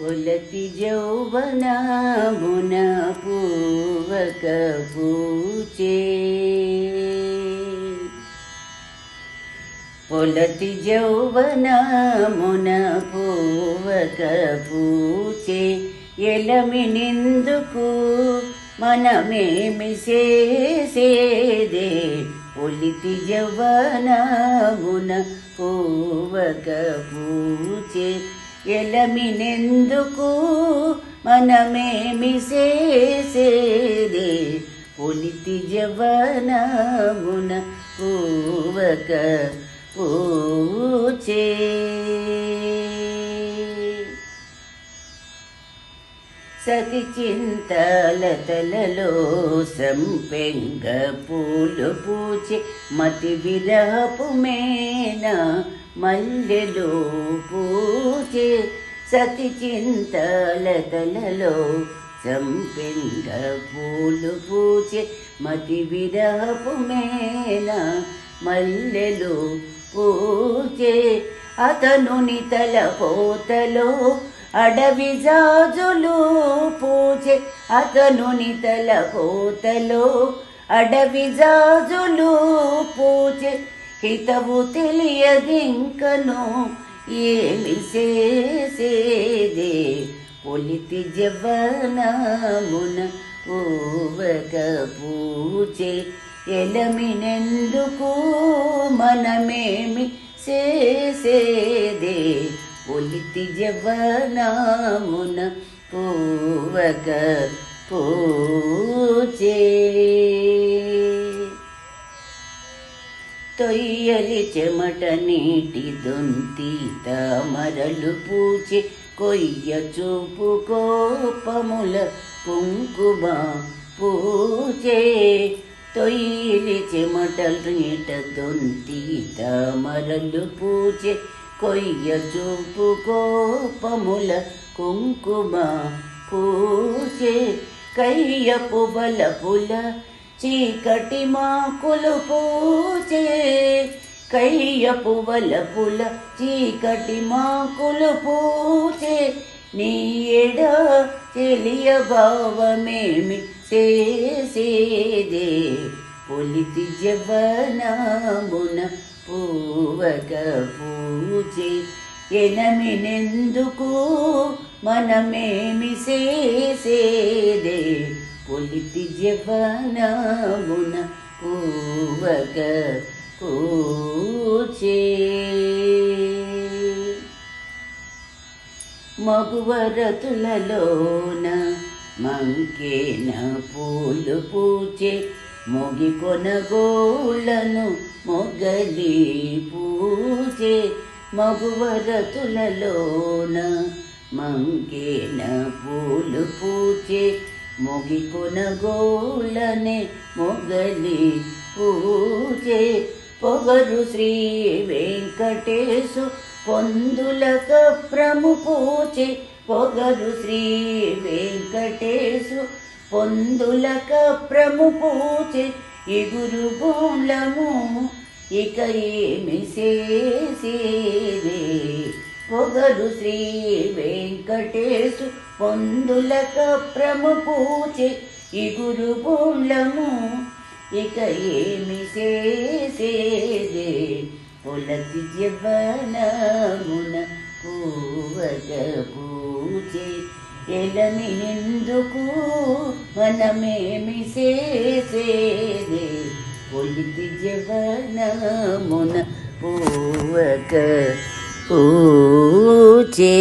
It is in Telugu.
ఒలతి జౌవనమున పూవక పూచే. పొలతి జౌవనమున పూవక పూచే. ఎలమి నిందుకు మనమేమి చేసేదే? ఒలితి జవనమున పూవక పూచే. ఎలమినెందుకు మనమేమి చేసేదే పొలితి జవనమున పూవక పూచే సతి చింతలతలలో సంపెంగ పూలు పూచి మతి విరహపు మేన మల్లెలు పూచి సతి చింతలతలలో సంపెంగ పూలు పూచి మతి విరహపు మేన మల్లెలు పూచే అతనుని తల పోతలో అడవి జాజులు పూజే అతను నితల కోతలో. అడవి జాజులు పూజే హితవు తెలియదింకను ఏమి చేసేదే? పొలితి జవనమున పూవక పూచే ఎలమినెందుకు మనమేమి చేసేదే? ఒలితి జవనామున పూవక పూచే తొయ్యలి చెమట నీటి దొంతి తామరలు పూచే కొయ్య చూపు కోపముల కుంకుమ పూచే తొయ్యలి చెమట నీట దొంతి తామరలు పూచే కొయ్య చూపు కోపముల కుంకుమ పూసే కయ్యపు బలపుల చీకటి మాకులు పూచే కయ్యపు బలపుల చీకటి మాకులు పూచే నీ ఎడ తెలియ భావమేమి చేసేదే? పొలితి జవనమున పూవక పూచే ఎనమినెందుకు మనమేమి చేసేదే? పొలితి జవనమున పూవక పూచే మగువరతులలోన మంకేన పూలు పూచే మొగి కొనగోళ్ళను మొగలి పూచే మగువరతులలోన మంకేన పూలు పూచే మొగి కొనగోళ్ళనే మొగలి పూచే పొగరు శ్రీ వెంకటేశు పొందులక ప్రముఖూచే. పొగరు శ్రీ వెంకటేశు పొందులక ప్రము పూచే ఇగురు బోళము ఇక ఏమి చేసేదే? పొగరు శ్రీ వెంకటేశు పొందులక ప్రము పూచే ఇగురు బోళము ఇక ఏమి చేసేదే? పొలతి జీవనమున పూవక పూచే ఎలమినెందుకు మనమేమి చేసేది? పొలితి జవనమున పూవక పూచే